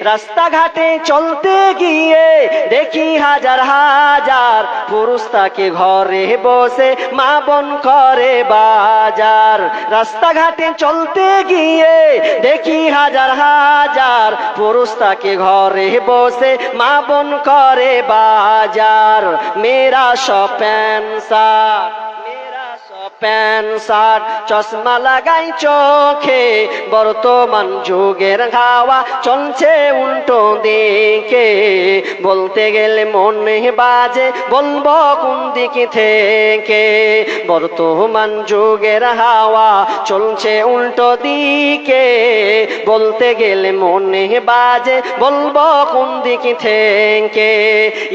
রাস্তাঘাটে চলতে গিয়ে দেখি হাজার হাজার পুরুষ তাকে ঘরে বসে মা বোন করে বাজার। রাস্তাঘাটে চলতে গিয়ে দেখি হাজার হাজার পুরুষ তাকে ঘরে বসে মা বোন করে বাজার। মেরা সপ্যান্সার মেরা প্যান্ট, শার্ট, চশমা লাগাই চোখে। বর্তমান যুগের হাওয়া চলছে উল্টো দিকে। বলতে গেলে মনে বাজে, বলব কোন দিকে থেকে। বর্তমান যুগের হাওয়া চলছে উল্টো দিকে। বলতে গেলে মনে বাজে, বলব কোন দিকে থেকে।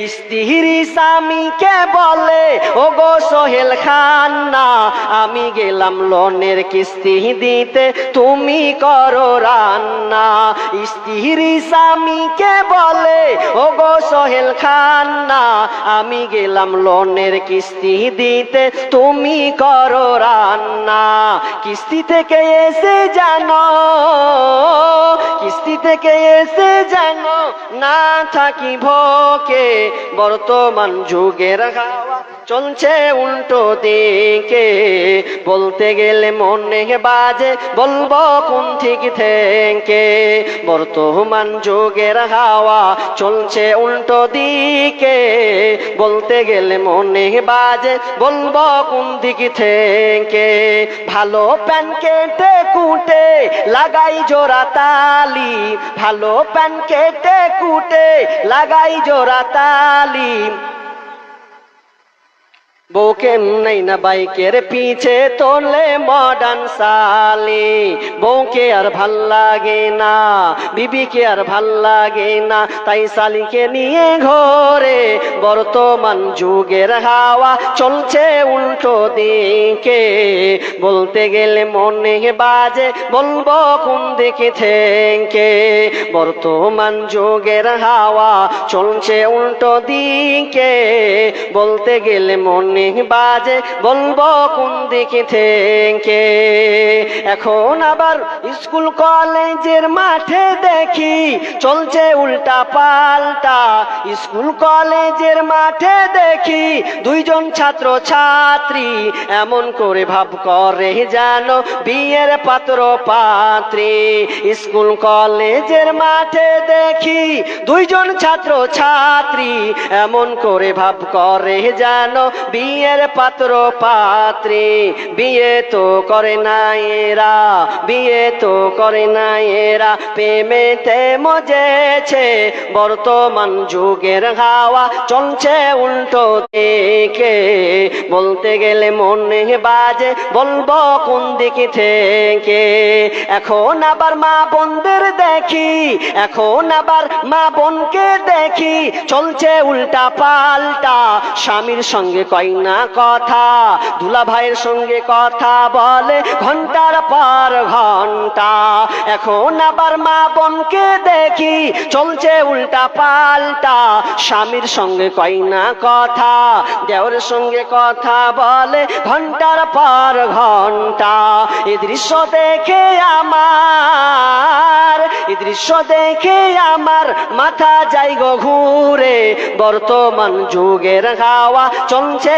স্ত্রী স্বামীকে বলে ও গো সোহেল খান না আমি গেলাম লোনের কিস্তি দিতে। তুমি করো রান্না। স্ত্রী স্বামীকে বলে ও গো সোহেল খান্না, আমি গেলাম লোনের কিস্তি দিতে। তুমি করো রান্না। কিস্তি থেকে এসে জানো, কিস্তি থেকে এসে জানো, না থাকি ভোকে। বর্তমান যুগের হাওয়া চলছে উল্টো দিকে। বলতে গেলে মনে বাজে, বলব কোন ঠিক থেকে? বর্তমান যুগের হাওয়া চলছে উল্টো দিকে। বলতে গেলে মনে বাজে, বলব কোন দিক থেকে? ভালো প্যান কেটে কুটে লাগাই জোড়া তালি। ভালো প্যান কেটে কুটে লাগাই জোড়া তালি। বউকে নেই না বাইকের পিছে তোলে মডার্ন সালি বউকে আর ভালো লাগে না, বিবিকে আর ভালো লাগে না, তাই সালিকে নিয়ে ঘরে বর্তমান যুগের হাওয়া চলছে উল্টো দিকে। বলতে গেলে মনে বাজে, বলব কোন দিকে থেকে বর্তমান যুগের হাওয়া চলছে উল্টো দিকে। বলতে গেলে মনে বাজে বলব কোন দিকে থেকে? এখন আবার স্কুল কলেজের মাঠে দেখি চলছে উল্টা পাল্টা। স্কুল কলেজের মাঠে দেখি দুইজন ছাত্র ছাত্রী এমন করে ভাব করে জানো বিয়ের পাত্র পাত্রী স্কুল কলেজের মাঠে দেখি দুইজন ছাত্র ছাত্রী এমন করে ভাব করে জানো বিয়ের পাত্র পাত্রী, বিয়ে তো করে না এরা, বিয়ে তো করে না এরা। প্রেমেতে মজেছে বর্তমান যুগের হাওয়া, চলছে উল্টো দিকে। বলতে গেলে মনে বাজে, বলব কোন দিকে থেকে? এখন আবার মা বোনদের দেখি, এখন আবার মা বোনকে দেখি। চলছে উল্টা পাল্টা, স্বামীর সঙ্গে কয় না কথা দুলা ভাইয়ের সঙ্গে কথা বলে ঘণ্টার পর ঘণ্টা। এখন আবার মা বোনকে দেখি চলছে উল্টা পাল্টা। স্বামীর সঙ্গে কয় না কথা দেওর সঙ্গে কথা বলে ঘণ্টার পর ঘণ্টা। এই দৃশ্য দেখে আমার এই দৃশ্য দেখে আমার মাথা যাই গো ঘুরে। বর্তমান যুগের হাওয়া চলছে